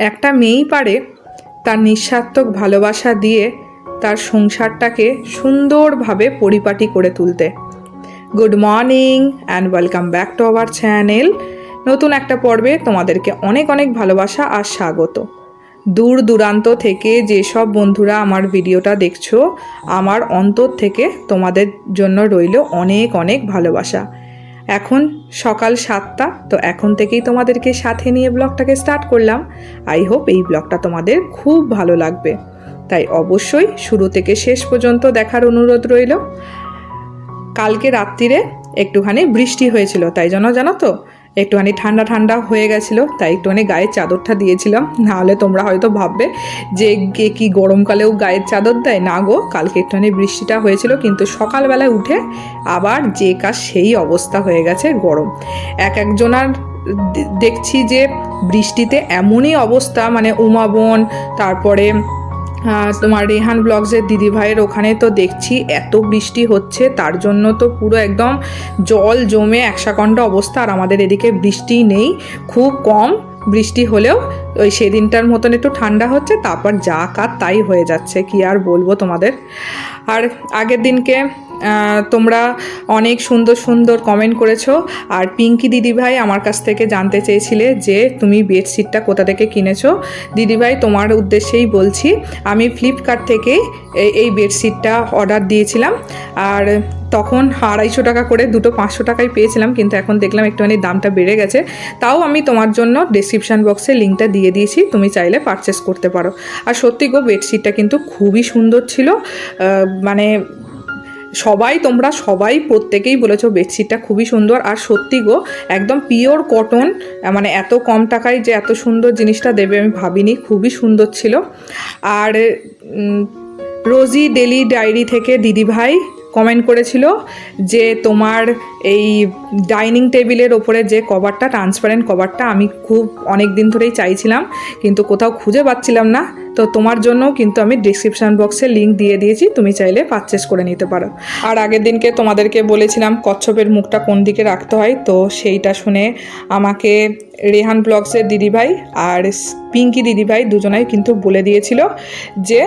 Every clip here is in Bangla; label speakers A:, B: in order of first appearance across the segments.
A: একটা মেয়েই পারে তার নিঃস্বার্থক ভালোবাসা দিয়ে তার সংসারটাকে সুন্দরভাবে পরিপাটি করে তুলতে। Good morning and welcome back to our channel নতুন একটা পর্বে তোমাদেরকে অনেক অনেক ভালোবাসা আর স্বাগত। দূর দূরান্ত থেকে যেসব বন্ধুরা আমার ভিডিওটা দেখছ, আমার অন্তর থেকে তোমাদের জন্য রইল অনেক অনেক ভালোবাসা। এখন সকাল সাতটা, তো এখন থেকেই তোমাদেরকে সাথে নিয়ে ব্লগটাকে স্টার্ট করলাম। আই হোপ এই ব্লগটা তোমাদের খুব ভালো লাগবে। তাই অবশ্যই শুরু থেকে শেষ পর্যন্ত দেখার অনুরোধ রইল। কালকে রাত্রিরে একটুখানি বৃষ্টি হয়েছিল, তাই জন্য জানো তো? একটুখানি ঠান্ডা ঠান্ডা হয়ে গেছিল, তাই একটুখানি গায়ের চাদরটা দিয়েছিলাম। নাহলে তোমরা হয়তো ভাববে যে কে কি গরমকালেও গায়ের চাদর দেয়। না গো, কালকে একটুখানি বৃষ্টিটা হয়েছিল, কিন্তু সকালবেলায় উঠে আবার যে কাজ সেই অবস্থা হয়ে গেছে গরম। এক একজনার দেখছি যে বৃষ্টিতে এমনই অবস্থা মানে উমাবন, তারপরে তোমার রেহান ব্লগসের দিদিভাইয়ের ওখানে তো দেখছি এত বৃষ্টি হচ্ছে, তার জন্য তো পুরো একদম জল জমে একসাকণ্ড অবস্থা, আর আমাদের এদিকে বৃষ্টি নেই, খুব কম বৃষ্টি হলেও ওই সেদিনটার মতন একটু ঠান্ডা হচ্ছে, তারপর যা কাত তাই হয়ে যাচ্ছে, কি আর বলব তোমাদের। আর আগের দিনকে তোমরা অনেক সুন্দর সুন্দর কমেন্ট করেছ। আর পিঙ্কি দিদিভাই আমার কাছ থেকে জানতে চেয়েছিলে যে তুমি বেডশিটটা কোথা থেকে কিনেছো। দিদিভাই, তোমার উদ্দেশ্যেই বলছি, আমি ফ্লিপকার্ট থেকে এই- বেডশিটটা অর্ডার দিয়েছিলাম। আর তখন আড়াইশো টাকা করে, দুটো পাঁচশো টাকায় পেয়েছিলাম, কিন্তু এখন দেখলাম একটুখানি দামটা বেড়ে গেছে। তাও আমি তোমার জন্য ডেসক্রিপশান বক্সে লিঙ্কটা দিয়ে দিয়েছি, তুমি চাইলে পারচেস করতে পারো। আর সত্যি গো বেডশিটটা কিন্তু খুবই সুন্দর ছিল। মানে সবাই, তোমরা সবাই প্রত্যেকেই বলেছ বেডশিটটা খুবই সুন্দর। আর সত্যি গো, একদম পিওর কটন মানে এত কম টাকায় যে এত সুন্দর জিনিসটা দেবে আমি ভাবিনি, খুবই সুন্দর ছিল। আর রোজি ডেলি ডায়েরি থেকে দিদিভাই কমেন্ট করেছিল যে তোমার এই ডাইনিং টেবিলের ওপরে যে কভারটা ট্রান্সপারেন্ট কভারটা আমি খুব অনেক দিন ধরেই চাইছিলাম, কিন্তু কোথাও খুঁজে পাচ্ছিলাম না। তো তোমার জন্য কিন্তু আমি ডিসক্রিপশান বক্সে লিঙ্ক দিয়ে দিয়েছি, তুমি চাইলে পারচেস করে নিতে পারো। আর আগের দিনকে তোমাদেরকে বলেছিলাম কচ্ছপের মুখটা কোন দিকে রাখতে হয়, তো সেইটা শুনে আমাকে রেহান ব্লগসের দিদিভাই আর পিঙ্কি দিদিভাই দুজনাই কিন্তু বলে দিয়েছিল যে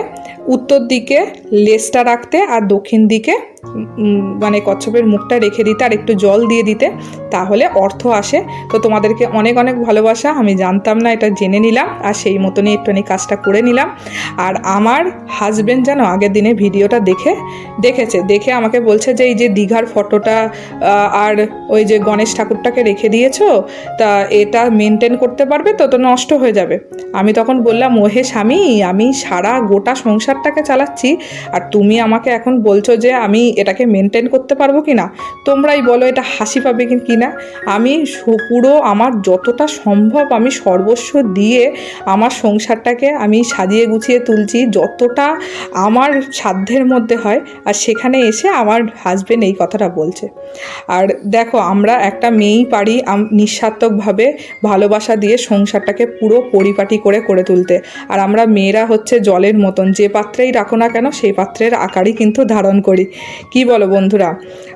A: উত্তর দিকে লেজটা রাখতে আর দক্ষিণ দিকে মানে কচ্ছপের মুখটা রেখে দিতে আর একটু জল দিয়ে দিতে, তাহলে অর্থ আসে। তো তোমাদেরকে অনেক অনেক ভালোবাসা, আমি জানতাম না, এটা জেনে নিলাম আর সেই মতনই একটুখানি কাজটা করে নিলাম। আর আমার হাজবেন্ড যেন আগের দিনে ভিডিওটা দেখে, দেখেছে, দেখে আমাকে বলছে যে এই যে দীঘার ফটোটা আর ওই যে গণেশ ঠাকুরটাকে রেখে দিয়েছ, তা এটা মেনটেন করতে পারবে তো তো নষ্ট হয়ে যাবে। আমি তখন বললাম, ওহে স্বামী, আমি সারা গোটা সংসারটাকে চালাচ্ছি, আর তুমি আমাকে এখন বলছো যে আমি এটাকে মেনটেন করতে পারব কি না তোমরাই বলো এটা হাসি পাবে কি না আমি পুরো আমার যতটা সম্ভব আমি সর্বস্ব দিয়ে আমার সংসারটাকে আমি সাজিয়ে গুছিয়ে তুলছি, যতটা আমার সাধ্যের মধ্যে হয়, আর সেখানে এসে আমার হাজবেন্ড এই কথাটা বলছে। আর দেখো, আমরা একটা মেয়েই পারি নিঃস্বার্থকভাবে ভালোবাসা দিয়ে সংসারটাকে পুরো পরিপাটি করে করে তুলতে। আর আমরা মেয়েরা হচ্ছে জলের মতন, যে পাত্রেই রাখো না কেন, সেই পাত্রের আকারই কিন্তু ধারণ করি। কি বলো বন্ধুরা?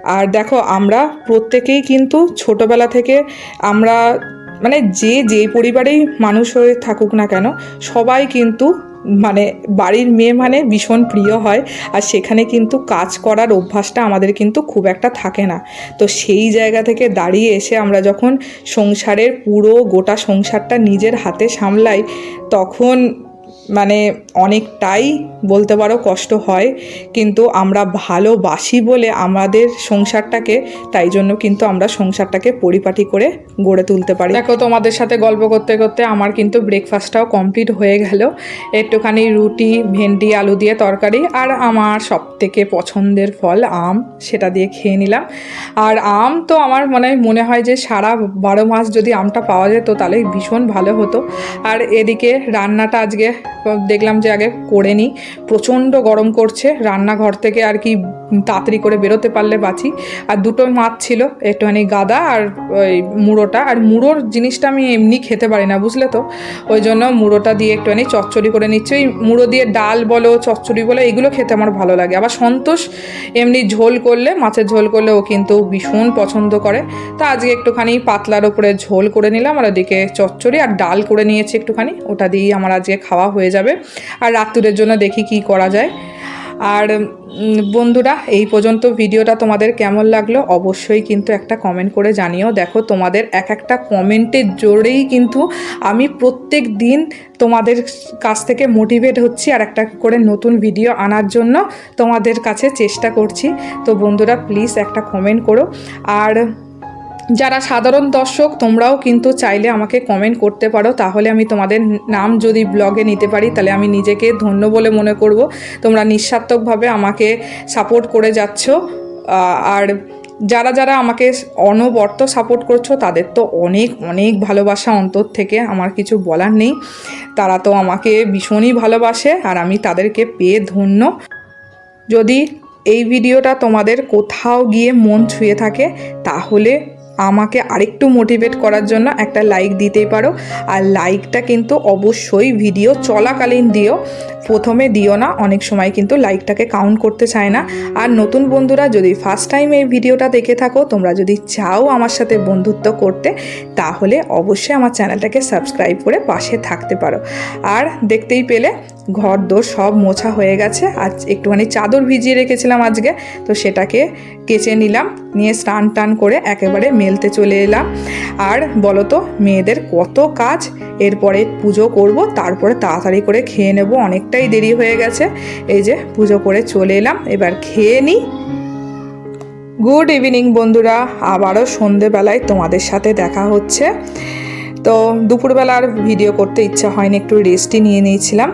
A: আর দেখো, আমরা প্রত্যেকেই কিন্তু ছোটবেলা থেকে আমরা মানে যে যে পরিবারেই মানুষ হয়ে থাকুক না কেন, সবাই কিন্তু মানে বাড়ির মেয়ে মানে ভীষণ প্রিয় হয়, আর সেখানে কিন্তু কাজ করার অভ্যাসটা আমাদের কিন্তু খুব একটা থাকে না। তো সেই জায়গা থেকে দাঁড়িয়ে এসে আমরা যখন সংসারের পুরো গোটা সংসারটা নিজের হাতে সামলাই, তখন মানে অনেকটাই বলতে পারো কষ্ট হয়, কিন্তু আমরা ভালোবাসি বলে আমাদের সংসারটাকে, তাই জন্য কিন্তু আমরা সংসারটাকে পরিপাটি করে গড়ে তুলতে পারি। দেখো, তোমাদের সাথে গল্প করতে করতে আমার কিন্তু ব্রেকফাস্টটাও কমপ্লিট হয়ে গেল। একটুখানি রুটি, ভেন্ডি, আলু দিয়ে তরকারি আর আমার সব থেকে পছন্দের ফল আম, সেটা দিয়ে খেয়ে নিলাম। আর আম তো আমার মানে মনে হয় যে সারা বারো মাস যদি আমটা পাওয়া যেত তাহলে ভীষণ ভালো হতো। আর এদিকে রান্নাটা আজকে দেখলাম যে আগে করে নিই। প্রচণ্ড গরম করছে। রান্নাঘর থেকে আর কি তাড়াতাড়ি করে বেরোতে পারলে বাঁচি আর দুটো মাছ ছিল, একটুখানি গাদা আর ওই মুড়োটা। আর মুড়োর জিনিসটা আমি এমনি খেতে পারি না, বুঝলে তো? ওই জন্য মুড়োটা দিয়ে একটুখানি চচ্চড়ি করে নিচ্ছি। ওই মুড়ো দিয়ে ডাল বলো, চচ্চড়ি বলো, এগুলো খেতে আমার ভালো লাগে। আবার সন্তোষ এমনি ঝোল করলে, মাছের ঝোল করলে ও কিন্তু ভীষণ পছন্দ করে। তা আজকে একটুখানি পাতলার ওপরে ঝোল করে নিলাম, আর ওদিকে চচ্চড়ি আর ডাল করে নিয়েছি একটুখানি। ওটা দিয়েই আমার আজকে খাওয়া হয়ে যাবে। আর রাত্তুরের জন্য দেখি কি করা যায়। আর বন্ধুরা, এই পর্যন্ত ভিডিওটা তোমাদের কেমন লাগল অবশ্যই কিন্তু একটা কমেন্ট করে জানিও। দেখো, তোমাদের এক একটা কমেন্টের জোরেই কিন্তু আমি প্রত্যেক দিন তোমাদের কাছ থেকে মোটিভেট হচ্ছি আর একটা করে নতুন ভিডিও আনার জন্য তোমাদের কাছে চেষ্টা করছি। তো বন্ধুরা প্লিজ একটা কমেন্ট করো। আর যারা সাধারণ দর্শক, তোমরাও কিন্তু চাইলে আমাকে কমেন্ট করতে পারো। তাহলে আমি তোমাদের নাম যদি ব্লগে নিতে পারি, তাহলে আমি নিজেকে ধন্য বলে মনে করব। তোমরা নিঃস্বার্থকভাবে আমাকে সাপোর্ট করে যাচ্ছ। আর যারা যারা আমাকে অনবর্ত সাপোর্ট করছ, তাদের তো অনেক অনেক ভালোবাসা অন্তর থেকে, আমার কিছু বলার নেই। তারা তো আমাকে ভীষণই ভালোবাসে, আর আমি তাদেরকে পেয়ে ধন্য। যদি এই ভিডিওটা তোমাদের কোথাও গিয়ে মন ছুঁয়ে থাকে, তাহলে আমাকে আরেকটু মোটিভেট করার জন্য একটা লাইক দিতেই পারো। আর লাইকটা কিন্তু অবশ্যই ভিডিও চলাকালীন দিও। প্রথমে দিও না, অনেক সময় কিন্তু লাইকটাকে কাউন্ট করতে চায় না। আর নতুন বন্ধুরা যদি ফার্স্ট টাইম এই ভিডিওটা দেখে থাকো, তোমরা যদি চাও আমার সাথে বন্ধুত্ব করতে, তাহলে অবশ্যই আমার চ্যানেলটাকে সাবস্ক্রাইব করে পাশে থাকতে পারো। আর দেখতেই পেলে ঘর দোর সব মোছা হয়ে গেছে আজ একটুখানি চাদর ভিজিয়ে রেখেছিলাম আজকে, তো সেটাকে কেচে নিলাম, নিয়ে স্নান টান করে একেবারে মেলতে চলে এলাম। আর বলো তো মেয়েদের কত কাজ, এরপরে পুজো করব, তারপরে তাড়াতাড়ি করে খেয়ে নেব, অনেকটাই দেরি হয়ে গেছে। এই যে পুজো করে চলে এলাম, এবার খেয়ে নিই গুড ইভিনিং বন্ধুরা, আবারও সন্ধেবেলায় তোমাদের সাথে দেখা হচ্ছে। তো দুপুরবেলা আর ভিডিও করতে ইচ্ছা হয়নি, একটু রেস্টই নিয়ে নিয়েছিলাম।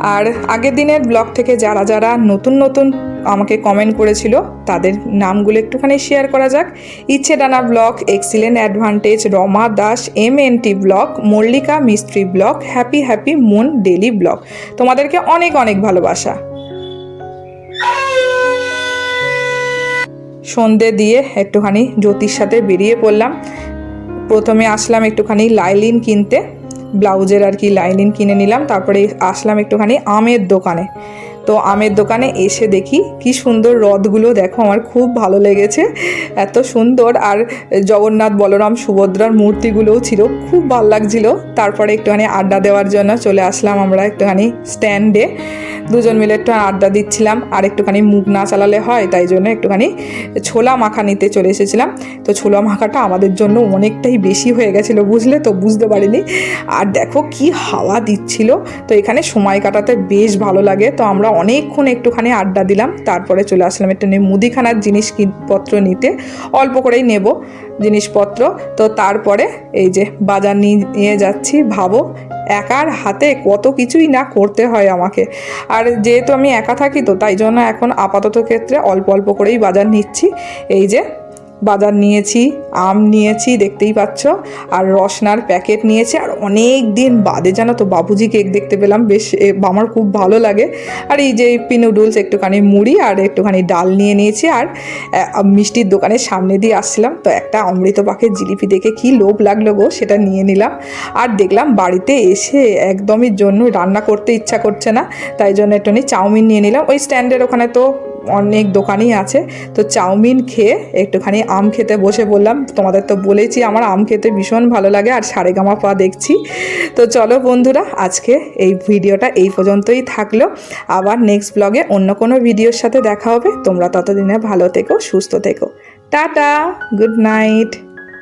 A: আর আগের দিনের ব্লগ থেকে যারা যারা নতুন নতুন আমাকে কমেন্ট করেছিল, তাদের নামগুলো একটুখানি শেয়ার করা যাক। ইচ্ছে ডানা blog excellent advantage Roma Das M N T blog, Mallika Mistri blog happy happy moon daily blog. তোমাদেরকে অনেক অনেক ভালোবাসা। সন্ধে দিয়ে একটুখানি জ্যোতির সাথে বেরিয়ে পড়লাম। প্রথমে আসলাম একটুখানি লাইলিন কিনতে। ব্লাউজের আর কি লাইনিং কিনে নিলাম তারপরে আসলাম একটুখানি আমের দোকানে। তো আমের দোকানে এসে দেখি কি সুন্দর রথগুলো। দেখো, আমার খুব ভালো লেগেছে। এত সুন্দর। আর জগন্নাথ বলরাম সুভদ্রার মূর্তিগুলোও ছিল, খুব ভালো লাগছিল। তারপরে একটুখানি আড্ডা দেওয়ার জন্য চলে আসলাম আমরা একটুখানি স্ট্যান্ডে। দুজন মিলে একটু আড্ডা দিচ্ছিলাম। আর একটুখানি মুখ না চালালে হয়, তাই জন্য একটুখানি ছোলা মাখা নিতে চলে এসেছিলাম। তো ছোলা মাখাটা আমাদের জন্য অনেকটাই বেশি হয়ে গেছিল, বুঝলে তো? বুঝতে পারিনি। আর দেখো কি হাওয়া দিচ্ছিল। তো এখানে সময় কাটাতে বেশ ভালো লাগে। তো আমরা অনেকক্ষণ একটুখানি আড্ডা দিলাম, তারপরে চলে আসলাম একটু মুদিখানার জিনিসপত্র নিতে। অল্প করেই নেব জিনিসপত্র। তো তারপরে এই যে বাজার নিয়ে নিয়ে যাচ্ছি, ভাবো একার হাতে কত কিছুই না করতে হয় আমাকে। আর যেহেতু আমি একা থাকি তো তাই জন্য এখন আপাতত ক্ষেত্রে অল্প অল্প করেই বাজার নিচ্ছি। এই যে বাজার নিয়েছি, আম নিয়েছি, দেখতেই পাচ্ছ। আর রসনার প্যাকেট নিয়েছি, আর অনেক দিন বাদে জানো তো বাবুজি কেক দেখতে পেলাম, বেশ আমার খুব ভালো লাগে। আর এই যে ইপ্পি নুডলস একটুখানি মুড়ি আর একটুখানি ডাল নিয়ে নিয়েছি আর মিষ্টির দোকানের সামনে দিয়ে আসছিলাম। তো একটা অমৃত পাখের জিলিপি দেখে কি লোভ লাগল গো, সেটা নিয়ে নিলাম। আর দেখলাম বাড়িতে এসে একদমই জন্য রান্না করতে ইচ্ছা করছে না, তাই জন্য একটুখানি চাউমিন নিয়ে নিলাম। ওই স্ট্যান্ডের ওখানে তো অনেক দোকানই আছে। তো চাউমিন খেয়ে একটুখানি আম খেতে বসে বললাম তোমাদের তো বলেছি আমার আম খেতে ভীষণ ভালো লাগে আর সারেগামা পা দেখছি। তো চলো বন্ধুরা, আজকে এই ভিডিওটা এই পর্যন্তই থাকল। আবার নেক্সট ব্লগে অন্য কোনো ভিডিওর সাথে দেখা হবে। তোমরা ততদিনে ভালো থেকো, সুস্থ থেকো। Tata good night